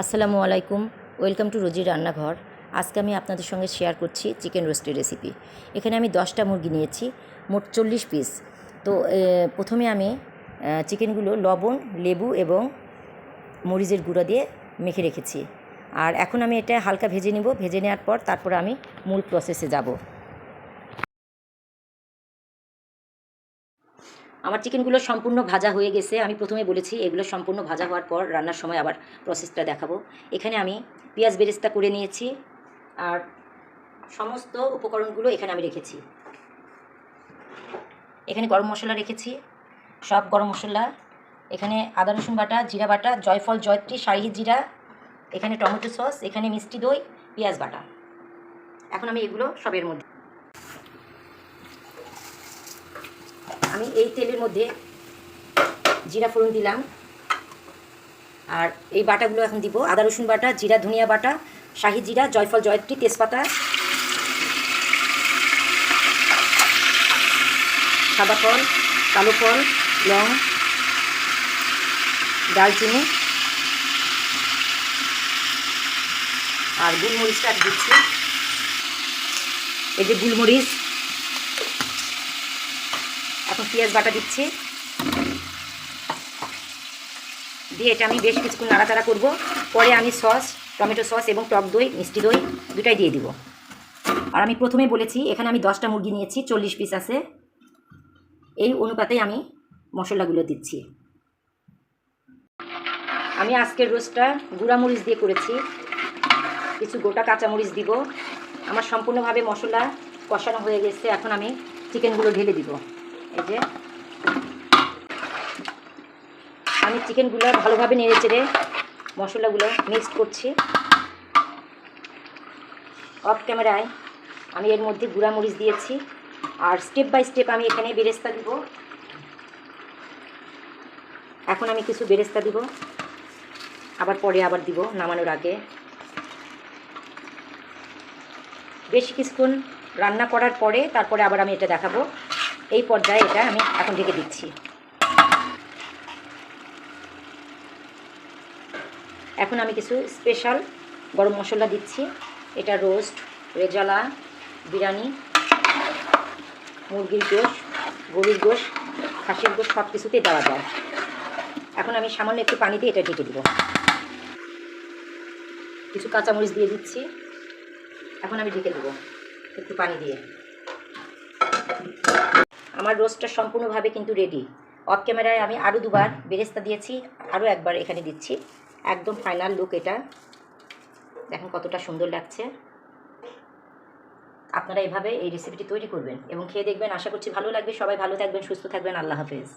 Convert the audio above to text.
আসসালামু আলাইকুম, welcome to রোজির রান্নাঘর। আজকে আমি আপনাদের সঙ্গে শেয়ার করছি চিকেন রোস্টের রেসিপি। এখানে আমি দশটা মুরগি নিয়েছি, মোট চল্লিশ পিস। তো প্রথমে আমি চিকেনগুলো লবণ, লেবু এবং মরিচের গুঁড়ো দিয়ে মেখে রেখেছি। আর এখন আমি এটা হালকা ভেজে নিব। ভেজে নেওয়ার পর তারপর আমি মূল প্রসেসে যাব। আমার চিকেনগুলো সম্পূর্ণ ভাজা হয়ে গেছে। আমি প্রথমে বলেছি, এগুলো সম্পূর্ণ ভাজা হওয়ার পর রান্নার সময় আবার প্রসেসটা দেখাবো। এখানে আমি পেঁয়াজ বেরেস্তা করে নিয়েছি আর সমস্ত উপকরণগুলো এখানে আমি রেখেছি। এখানে গরম মশলা রেখেছি, সব গরম মশলা। এখানে আদা, রসুন বাটা, জিরা বাটা, জয়ফল, জয়ত্রী, শাহি জিরা, এখানে টমেটো সস, এখানে মিষ্টি দই, পেঁয়াজ বাটা। এখন আমি এগুলো সবের মধ্যে আমি এই তেলের মধ্যে জিরা ফোড়ন দিলাম। আর এই বাটাগুলো এখন দিব। আদা, রসুন বাটা, জিরা, ধনিয়া বাটা, শাহি জিরা, জয়ফল, জয়ত্রী, তেজপাতা, সাদা ফল, কালো ফল, লং দালচিনি আর গুলমরিচটা দিচ্ছি। এই যে গুলমরিচ এখন পেঁয়াজ বাটা দিচ্ছি। দিয়ে এটা আমি বেশ কিছুক্ষণ নাড়াচাড়া করব। পরে আমি সস, টমেটো সস এবং টক দই, মিষ্টি দই দুটাই দিয়ে দিব। আর আমি প্রথমে বলেছি, এখানে আমি দশটা মুরগি নিয়েছি, চল্লিশ পিস আছে। এই অনুপাতেই আমি মশলাগুলো দিচ্ছি। আমি আজকের রোস্টটা গুঁড়ামরিচ দিয়ে করেছি। কিছু গোটা কাঁচামরিচ দিব। আমার সম্পূর্ণভাবে মশলা কষানো হয়ে গেছে। এখন আমি চিকেনগুলো ঢেলে দিব। এই যে। আমি চিকেনগুলো ভালোভাবে নেড়ে চেড়ে মশলাগুলো মিক্সড করছি। অফ ক্যামেরায় আমি এর মধ্যে গুঁড়া মরিচ দিয়েছি। আর স্টেপ বাই স্টেপ আমি এখানে বেরেস্তা দিব। এখন আমি কিছু বেরেস্তা দিব। আবার পরে আবার দিব নামানোর আগে। বেশ কিছুক্ষণ রান্না করার পরে তারপরে আবার আমি এটা দেখাবো। এই পর্যায়ে এটা আমি এখন ঢেকে দিচ্ছি। এখন আমি কিছু স্পেশাল গরম মশলা দিচ্ছি। এটা রোস্ট রেজালা, বিরিয়ানি, মুরগির গোশ, গরুর গোশ, খাসির গোশ সব কিছুতেই দেওয়া যায়। এখন আমি সামান্য একটু পানি দিয়ে এটা ঢেকে দিব। কিছু কাঁচামরিচ দিয়ে দিচ্ছি। এখন আমি ঢেকে দেবো একটু পানি দিয়ে। আমার রোস্টটা সম্পূর্ণভাবে কিন্তু রেডি অফ ক্যামেরায় আমি আরও দুবার বেরেস্তা দিয়েছি আরও একবার এখানে দিচ্ছি। একদম ফাইনাল লুক এটা। দেখেন কতটা সুন্দর লাগছে। আপনারা এভাবে এই রেসিপিটি তৈরি করবেন এবং খেয়ে দেখবেন। আশা করছি ভালো লাগবে। সবাই ভালো থাকবেন, সুস্থ থাকবেন। আল্লাহ হাফেজ।